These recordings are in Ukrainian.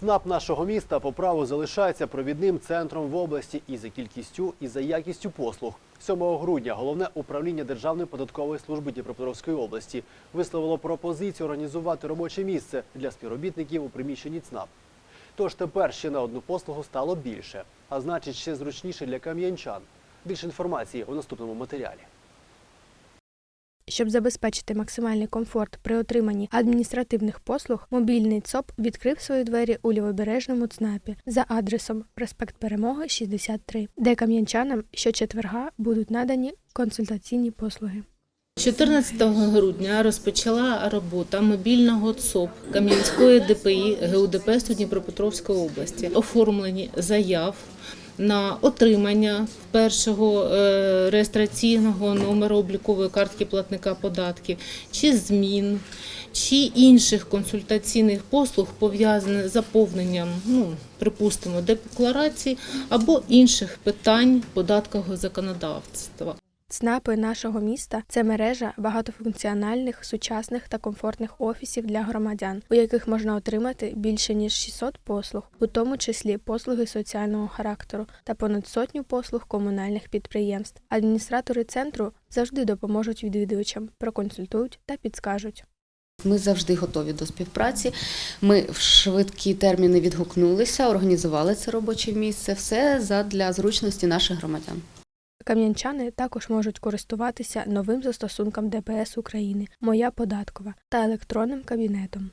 ЦНАП нашого міста по праву залишається провідним центром в області і за кількістю, і за якістю послуг. 7 грудня головне управління Державної податкової служби Дніпропетровської області висловило пропозицію організувати робоче місце для співробітників у приміщенні ЦНАП. Тож тепер ще на одну послугу стало більше, а значить ще зручніше для кам'янчан. Більше інформації у наступному матеріалі. Щоб забезпечити максимальний комфорт при отриманні адміністративних послуг, мобільний ЦОП відкрив свої двері у лівобережному ЦНАПі за адресом проспект Перемоги 63, де кам'янчанам щочетверга будуть надані консультаційні послуги. 14 грудня розпочала робота мобільного ЦОП Кам'янської ДПІ ГУДП Дніпропетровської області. Оформлені заяв на отримання першого е, реєстраційного номеру облікової картки платника податків чи змін. Чи інших консультаційних послуг пов'язаних з заповненням, ну припустимо, декларації або інших питань податкового законодавства. ЦНАПи нашого міста це мережа багатофункціональних, сучасних та комфортних офісів для громадян, у яких можна отримати більше ніж 600 послуг, у тому числі послуги соціального характеру та понад сотню послуг комунальних підприємств. Адміністратори центру завжди допоможуть відвідувачам, проконсультують та підскажуть. Ми завжди готові до співпраці. Ми в швидкі терміни відгукнулися, організували це робоче місце. Все задля зручності наших громадян. Кам'янчани також можуть користуватися новим застосунком ДПС України Моя податкова та електронним кабінетом.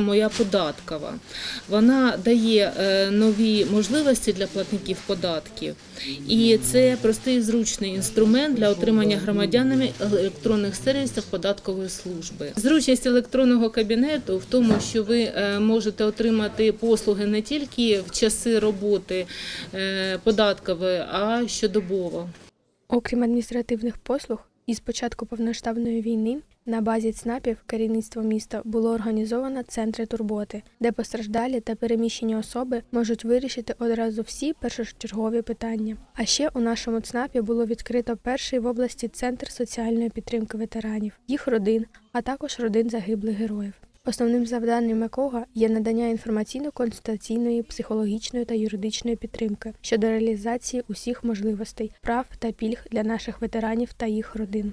Моя податкова вона дає е, нові можливості для платників податків, і це простий зручний інструмент для отримання громадянами електронних сервісів податкової служби. Зручність електронного кабінету в тому, що ви е, можете отримати послуги не тільки в часи роботи е, податкової, а щодобово. Окрім адміністративних послуг, із початку повноштабної війни на базі ЦНАПів керівництво міста було організовано центри турботи, де постраждалі та переміщені особи можуть вирішити одразу всі першочергові питання. А ще у нашому ЦНАПі було відкрито перший в області центр соціальної підтримки ветеранів, їх родин, а також родин загиблих героїв. Основним завданням якого є надання інформаційно-консультаційної, психологічної та юридичної підтримки щодо реалізації усіх можливостей, прав та пільг для наших ветеранів та їх родин.